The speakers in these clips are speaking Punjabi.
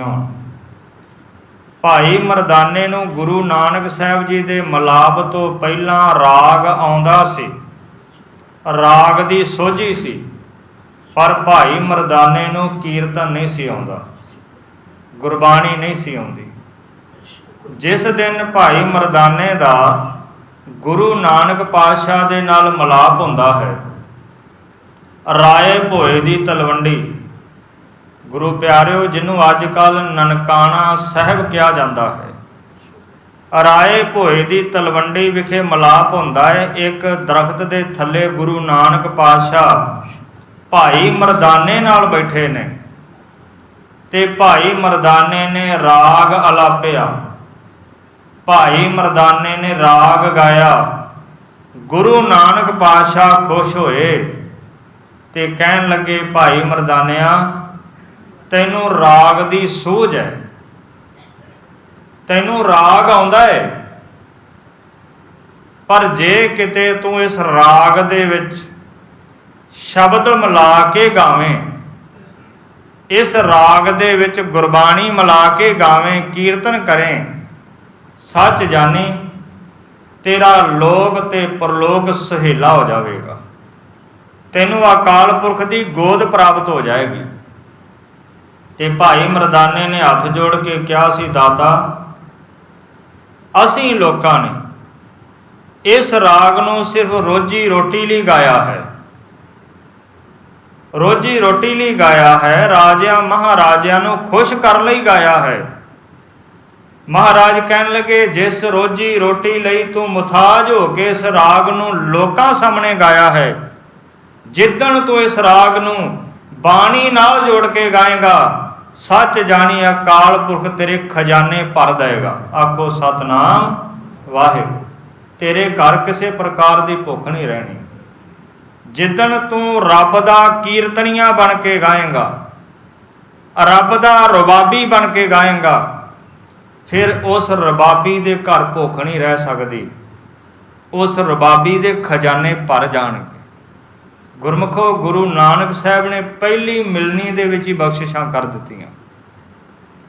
ਬੈਠੀਆਂ ਭਾਈ ਮਰਦਾਨੇ ਨੂੰ ਗੁਰੂ ਨਾਨਕ ਸਾਹਿਬ ਜੀ ਦੇ ਮਲਾਪ ਤੋਂ ਪਹਿਲਾਂ ਰਾਗ ਆਉਂਦਾ ਸੀ। ਰਾਗ ਦੀ ਸੋਝੀ ਸੀ, ਪਰ ਭਾਈ ਮਰਦਾਨੇ ਨੂੰ ਕੀਰਤਨ ਨਹੀਂ ਸੀ ਆਉਂਦਾ। ਗੁਰਬਾਣੀ ਨਹੀਂ ਸੀ ਆਉਂਦੀ। ਜਿਸ ਦਿਨ ਭਾਈ ਮਰਦਾਨੇ ਦਾ ਗੁਰੂ ਨਾਨਕ ਪਾਤਸ਼ਾਹ ਦੇ ਨਾਲ ਮਲਾਪ ਹੁੰਦਾ ਹੈ, ਰਾਏ ਭੋਏ ਦੀ ਤਲਵੰਡੀ ਗੁਰੂ ਪਿਆਰਿਓ, ਜਿਹਨੂੰ ਅੱਜ ਕੱਲ ਨਨਕਾਣਾ ਸਾਹਿਬ ਕਿਹਾ ਜਾਂਦਾ ਹੈ। ਰਾਏ ਭੋਏ ਦੀ ਤਲਵੰਡੀ ਵਿਖੇ ਮਲਾਪ ਹੁੰਦਾ ਹੈ। ਇੱਕ ਦਰਖਤ ਦੇ ਥੱਲੇ ਗੁਰੂ ਨਾਨਕ ਪਾਤਸ਼ਾਹ ਭਾਈ ਮਰਦਾਨੇ ਨਾਲ ਬੈਠੇ ਨੇ ਤੇ ਭਾਈ ਮਰਦਾਨੇ ਨੇ ਰਾਗ ਅਲਾਪਿਆ। ਭਾਈ ਮਰਦਾਨੇ ਨੇ ਰਾਗ ਗਾਇਆ। ਗੁਰੂ ਨਾਨਕ ਪਾਤਸ਼ਾਹ ਖੁਸ਼ ਹੋਏ ਤੇ ਕਹਿਣ ਲੱਗੇ, ਭਾਈ ਮਰਦਾਨਿਆ ਤੈਨੂੰ ਰਾਗ ਦੀ ਸੋਝ ਹੈ। ਤੈਨੂੰ ਰਾਗ ਆਉਂਦਾ ਹੈ ਪਰ ਜੇ ਕਿਤੇ ਤੂੰ ਇਸ ਰਾਗ ਦੇ ਵਿੱਚ ਸ਼ਬਦ ਮਿਲਾ ਕੇ ਗਾਵੇਂ, ਇਸ ਰਾਗ ਦੇ ਵਿੱਚ ਗੁਰਬਾਣੀ ਮਿਲਾ ਕੇ ਗਾਵੇਂ, ਕੀਰਤਨ ਕਰੇ, ਸੱਚ ਜਾਣੀ, ਤੇਰਾ ਲੋਕ ਤੇ ਪਰਲੋਕ ਸੁਹੇਲਾ ਹੋ ਜਾਵੇਗਾ। ਤੈਨੂੰ ਅਕਾਲ ਪੁਰਖ ਦੀ ਗੋਦ ਪ੍ਰਾਪਤ ਹੋ ਜਾਏਗੀ। ਤੇ ਭਾਈ ਮਰਦਾਨੇ ਨੇ ਹੱਥ ਜੋੜ ਕੇ ਕਿਹਾ ਸੀ, ਦਾਤਾ, ਅਸੀਂ ਲੋਕਾਂ ਨੇ ਇਸ ਰਾਗ ਨੂੰ ਸਿਰਫ ਰੋਜੀ ਰੋਟੀ ਲਈ ਗਾਇਆ ਹੈ। ਰੋਜੀ ਰੋਟੀ ਲਈ ਗਾਇਆ ਹੈ, ਰਾਜਿਆਂ ਮਹਾਰਾਜਿਆਂ ਨੂੰ ਖੁਸ਼ ਕਰਨ ਲਈ ਗਾਇਆ ਹੈ। ਮਹਾਰਾਜ ਕਹਿਣ ਲੱਗੇ, ਜਿਸ ਰੋਜੀ ਰੋਟੀ ਲਈ ਤੂੰ ਮੁਥਾਜ ਹੋ ਕੇ ਇਸ ਰਾਗ ਨੂੰ ਲੋਕਾਂ ਸਾਹਮਣੇ ਗਾਇਆ ਹੈ, ਜਿੱਦਣ ਤੂੰ ਇਸ ਰਾਗ ਨੂੰ ਬਾਣੀ ਨਾਲ ਜੋੜ ਕੇ ਗਾਏਗਾ ਸੱਚ ਜਾਣੀ ਅਕਾਲ ਪੁਰਖ ਤੇਰੇ ਖਜ਼ਾਨੇ ਭਰ ਦੇਗਾ ਆਖੋ, ਸਤਨਾਮ, ਵਾਹਿਗੁਰੂ। ਤੇਰੇ ਘਰ ਕਿਸੇ ਪ੍ਰਕਾਰ ਦੀ ਭੁੱਖ ਨਹੀਂ ਰਹਿਣੀ। ਜਿੱਦਣ ਤੂੰ ਰੱਬ ਦਾ ਕੀਰਤਨੀਆਂ ਬਣ ਕੇ ਗਾਏਗਾ, ਰੱਬ ਦਾ ਰਬਾਬੀ ਬਣ ਕੇ ਗਾਏਗਾ, ਫਿਰ ਉਸ ਰਬਾਬੀ ਦੇ ਘਰ ਭੁੱਖ ਨਹੀਂ ਰਹਿ ਸਕਦੀ। ਉਸ ਰਬਾਬੀ ਦੇ ਖਜ਼ਾਨੇ ਭਰ ਜਾਣਗੇ। ਗੁਰਮਖੋ ਗੁਰੂ ਨਾਨਕ ਸਾਹਿਬ ਨੇ ਪਹਿਲੀ ਮਿਲਣੀ ਦੇ ਵਿੱਚ ਹੀ ਬਖਸ਼ਿਸ਼ਾਂ ਕਰ ਦਿੱਤੀਆਂ।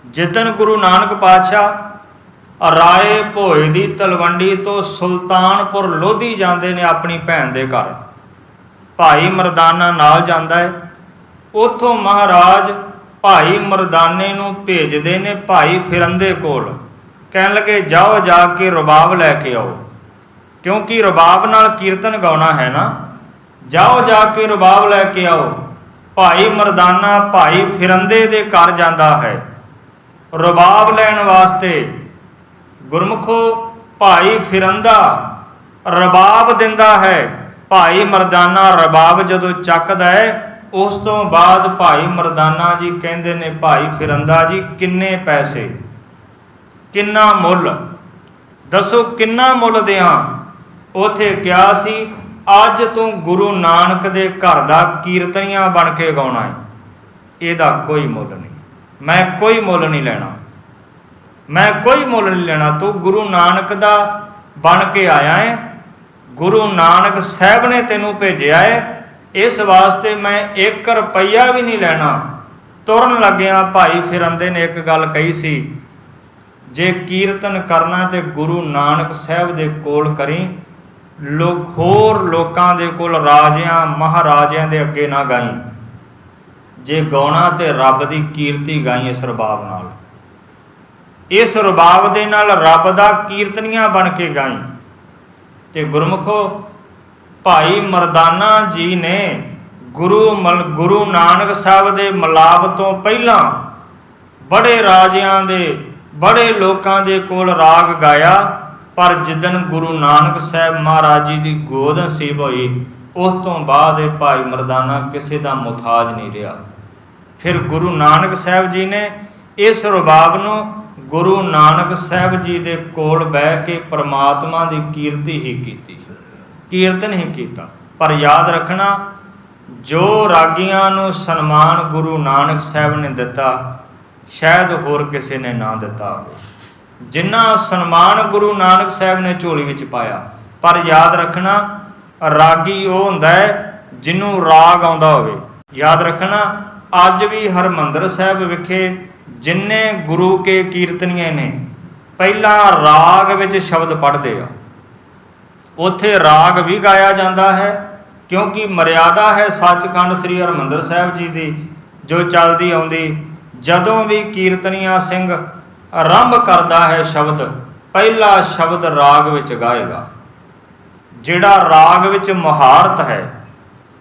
ਜਿੱਦਨ ਗੁਰੂ ਨਾਨਕ ਪਾਤਸ਼ਾਹ ਰਾਏ ਭੋਏ ਦੀ ਤਲਵੰਡੀ ਤੋਂ ਸੁਲਤਾਨਪੁਰ ਲੋਧੀ ਜਾਂਦੇ ਨੇ ਆਪਣੀ ਭੈਣ ਦੇ ਘਰ। ਭਾਈ ਮਰਦਾਨਾ ਨਾਲ ਜਾਂਦਾ ਹੈ ਉਥੋਂ ਮਹਾਰਾਜ ਭਾਈ ਮਰਦਾਨੇ ਨੂੰ ਭੇਜਦੇ ਨੇ ਭਾਈ ਫਿਰੰਦੇ ਕੋਲ। ਕਹਿਣ ਲੱਗੇ, ਜਾਓ ਜਾ ਕੇ ਰਬਾਬ ਲੈ ਕੇ ਆਓ। ਕਿਉਂਕਿ ਰਬਾਬ ਨਾਲ ਕੀਰਤਨ ਗਾਉਣਾ ਹੈ ਨਾ? ਜਾਓ ਜਾ ਕੇ ਰਬਾਬ ਲੈ ਕੇ ਆਓ। ਭਾਈ ਮਰਦਾਨਾ, ਭਾਈ ਫਿਰੰਦੇ ਦੇ ਘਰ ਜਾਂਦਾ ਹੈ। ਰਬਾਬ ਲੈਣ ਵਾਸਤੇ ਗੁਰਮੁਖੋ, ਭਾਈ ਫਿਰੰਦਾ, ਰਬਾਬ ਦਿੰਦਾ ਹੈ। ਭਾਈ ਮਰਦਾਨਾ ਰਬਾਬ ਜਦੋਂ ਚੱਕਦਾ ਹੈ, ਉਸ ਤੋਂ ਬਾਅਦ ਭਾਈ ਮਰਦਾਨਾ ਜੀ ਕਹਿੰਦੇ ਨੇ, ਭਾਈ ਫਿਰੰਦਾ ਜੀ, ਕਿੰਨੇ ਪੈਸੇ? ਕਿੰਨਾ ਮੁੱਲ? ਦੱਸੋ ਕਿੰਨਾ ਮੁੱਲ ਦਿਆਂ? ਉਥੇ ਕਿਹਾ ਸੀ ਅੱਜ ਤੂੰ ਗੁਰੂ ਨਾਨਕ ਦੇ ਘਰ ਦਾ ਕੀਰਤਨੀਆ ਬਣ ਕੇ ਗਾਉਣਾ ਹੈ ਇਹਦਾ ਕੋਈ ਮੁੱਲ ਨਹੀਂ। ਮੈਂ ਕੋਈ ਮੁੱਲ ਨਹੀਂ ਲੈਣਾ। ਮੈਂ ਕੋਈ ਮੁੱਲ ਨਹੀਂ ਲੈਣਾ। ਤੂੰ ਗੁਰੂ ਨਾਨਕ ਦਾ ਬਣ ਕੇ ਆਇਆ ਹੈ ਗੁਰੂ ਨਾਨਕ ਸਾਹਿਬ ਨੇ ਤੈਨੂੰ ਭੇਜਿਆ ਹੈ ਇਸ ਵਾਸਤੇ ਮੈਂ 1 ਰੁਪਈਆ ਵੀ ਨਹੀਂ ਲੈਣਾ। ਤੁਰਨ ਲੱਗਿਆ ਭਾਈ ਫਿਰੰਦੇ ਨੇ ਇੱਕ ਗੱਲ ਕਹੀ ਸੀ, ਜੇ ਕੀਰਤਨ ਕਰਨਾ ਤੇ ਗੁਰੂ ਨਾਨਕ ਸਾਹਿਬ ਦੇ ਕੋਲ ਕਰੀ ਲੋਕ ਹੋਰ ਲੋਕਾਂ ਦੇ ਕੋਲ ਰਾਜਿਆਂ, ਮਹਾਰਾਜਿਆਂ ਦੇ ਅੱਗੇ ਨਾ ਗਾਈ। ਜੇ ਗਾਉਣਾ ਤੇ ਰੱਬ ਦੀ ਕੀਰਤੀ ਗਾਈ ਇਸ ਰਬਾਬ ਨਾਲ। ਇਸ ਰਬਾਬ ਦੇ ਨਾਲ ਰੱਬ ਦਾ ਕੀਰਤਨੀਆਂ ਬਣ ਕੇ ਗਾਈ। ਤੇ ਗੁਰਮੁਖੋ, ਭਾਈ ਮਰਦਾਨਾ ਜੀ ਨੇ ਗੁਰੂ ਮਲ, ਗੁਰੂ ਨਾਨਕ ਸਾਹਿਬ ਦੇ ਮਲਾਪ ਤੋਂ ਪਹਿਲਾਂ ਬੜੇ ਰਾਜਿਆਂ ਦੇ, ਬੜੇ ਲੋਕਾਂ ਦੇ ਕੋਲ ਰਾਗ ਗਾਇਆ। ਪਰ ਜਿੱਦਨ ਗੁਰੂ ਨਾਨਕ ਸਾਹਿਬ ਮਹਾਰਾਜ ਜੀ ਦੀ ਗੋਦ ਨਸੀਬ ਹੋਈ, ਉਸ ਤੋਂ ਬਾਅਦ ਇਹ ਭਾਈ ਮਰਦਾਨਾ ਕਿਸੇ ਦਾ ਮੁਤਾਜ ਨਹੀਂ ਰਿਹਾ। ਫਿਰ ਗੁਰੂ ਨਾਨਕ ਸਾਹਿਬ ਜੀ ਨੇ ਇਸ ਰਬਾਬ ਨੂੰ ਗੁਰੂ ਨਾਨਕ ਸਾਹਿਬ ਜੀ ਦੇ ਕੋਲ ਬਹਿ ਕੇ ਪ੍ਰਮਾਤਮਾ ਦੀ ਕੀਰਤੀ ਹੀ ਕੀਤੀ, ਕੀਰਤਨ ਹੀ ਕੀਤਾ। ਪਰ ਯਾਦ ਰੱਖਣਾ, ਜੋ ਰਾਗੀਆਂ ਨੂੰ ਸਨਮਾਨ ਗੁਰੂ ਨਾਨਕ ਸਾਹਿਬ ਨੇ ਦਿੱਤਾ, ਸ਼ਾਇਦ ਹੋਰ ਕਿਸੇ ਨੇ ਨਾ ਦਿੱਤਾ ਹੋਵੇ। ਜਿੰਨਾ ਸਨਮਾਨ ਗੁਰੂ ਨਾਨਕ ਸਾਹਿਬ ਨੇ ਝੋਲੀ ਵਿੱਚ ਪਾਇਆ, ਪਰ ਯਾਦ ਰੱਖਣਾ, ਰਾਗੀ ਉਹ ਹੁੰਦਾ ਹੈ ਜਿਹਨੂੰ ਰਾਗ ਆਉਂਦਾ ਹੋਵੇ। ਯਾਦ ਰੱਖਣਾ, ਅੱਜ ਵੀ ਹਰਮੰਦਰ ਸਾਹਿਬ ਵਿਖੇ ਜਿਨਨੇ ਗੁਰੂ ਕੇ ਕੀਰਤਨੀਏ ਨੇ, ਪਹਿਲਾਂ ਰਾਗ ਵਿੱਚ ਸ਼ਬਦ ਪੜ੍ਹਦੇ ਆ। ਉੱਥੇ ਰਾਗ ਵੀ ਗਾਇਆ ਜਾਂਦਾ ਹੈ, ਕਿਉਂਕਿ ਮਰਿਆਦਾ ਹੈ ਸੱਚਖੰਡ ਸ੍ਰੀ ਹਰਮੰਦਰ ਸਾਹਿਬ ਜੀ ਦੀ, ਜੋ ਚੱਲਦੀ ਆਉਂਦੀ, ਜਦੋਂ ਵੀ ਕੀਰਤਨੀਆ ਸਿੰਘ ਆਰੰਭ ਕਰਦਾ ਹੈ ਸ਼ਬਦ, ਪਹਿਲਾ ਸ਼ਬਦ ਰਾਗ ਵਿੱਚ ਗਾਏਗਾ। ਜਿਹੜਾ ਰਾਗ ਵਿੱਚ ਮੁਹਾਰਤ ਹੈ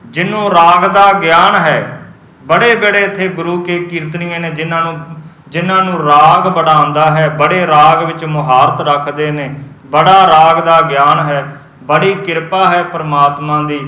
ਜਿਹਨੂੰ ਰਾਗ ਦਾ ਗਿਆਨ ਹੈ, ਬੜੇ ਬੜੇ ਇੱਥੇ ਗੁਰੂ ਕੇ ਕੀਰਤਨੀਏ ਨੇ ਜਿਨ੍ਹਾਂ ਨੂੰ ਜਿਨ੍ਹਾਂ ਨੂੰ ਰਾਗ ਬੜਾ ਆਉਂਦਾ ਹੈ, ਬੜੇ ਰਾਗ ਵਿੱਚ ਮੁਹਾਰਤ ਰੱਖਦੇ ਨੇ, ਬੜਾ ਰਾਗ ਦਾ ਗਿਆਨ ਹੈ, ਬੜੀ ਕਿਰਪਾ ਹੈ ਪ੍ਰਮਾਤਮਾ ਦੀ,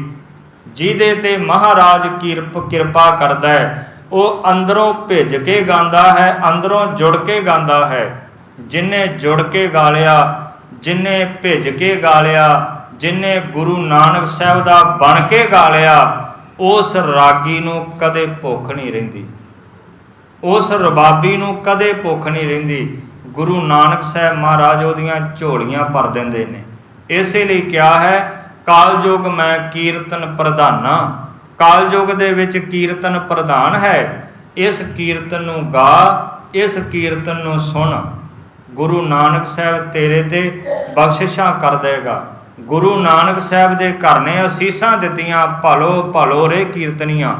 ਜਿਹਦੇ ਤੇ ਮਹਾਰਾਜ ਕਿਰਪ, ਕਿਰਪਾ ਕਰਦਾ ਹੈ। ਉਹ ਅੰਦਰੋਂ ਭਿੱਜ ਕੇ ਗਾਉਂਦਾ ਹੈ, ਅੰਦਰੋਂ ਜੁੜ ਕੇ ਗਾਉਂਦਾ ਹੈ। ਜਿਨੇ ਜੁੜ ਕੇ ਗਾਲਿਆ, ਜਿਨੇ ਭਿੱਜ ਕੇ ਗਾਲਿਆ, ਜਿਨੇ ਗੁਰੂ ਨਾਨਕ ਸਾਹਿਬ ਦਾ ਬਣ ਕੇ ਗਾਲਿਆ, ਉਸ ਰਾਗੀ ਨੂੰ ਕਦੇ ਭੁੱਖ ਨਹੀਂ ਰਹਿੰਦੀ। ਉਸ ਰਬਾਬੀ ਨੂੰ ਕਦੇ ਭੁੱਖ ਨਹੀਂ ਰਹਿੰਦੀ। ਗੁਰੂ ਨਾਨਕ ਸਾਹਿਬ ਮਹਾਰਾਜ ਉਹਦੀਆਂ ਝੋਲੀਆਂ ਭਰ ਦਿੰਦੇ ਨੇ। ਇਸੇ ਲਈ ਕਿਹਾ ਹੈ, ਕਾਲਯੁਗ ਮੈਂ ਕੀਰਤਨ ਪ੍ਰਧਾਨਾ ਕਾਲਯੁਗ ਦੇ ਵਿੱਚ ਕੀਰਤਨ ਪ੍ਰਧਾਨ ਹੈ। ਇਸ ਕੀਰਤਨ ਨੂੰ ਗਾ, ਇਸ ਕੀਰਤਨ ਨੂੰ ਸੁਣ। ਗੁਰੂ ਨਾਨਕ ਸਾਹਿਬ ਤੇਰੇ ਤੇ ਬਖਸ਼ਿਸ਼ਾਂ ਕਰ ਦੇਗਾ। ਗੁਰੂ ਨਾਨਕ ਸਾਹਿਬ ਦੇ ਘਰ ਨੇ ਅਸੀਸਾਂ ਦਿੱਤੀਆਂ ਭਲੋ ਭਲੋ ਰੇ ਕੀਰਤਨੀਆਂ।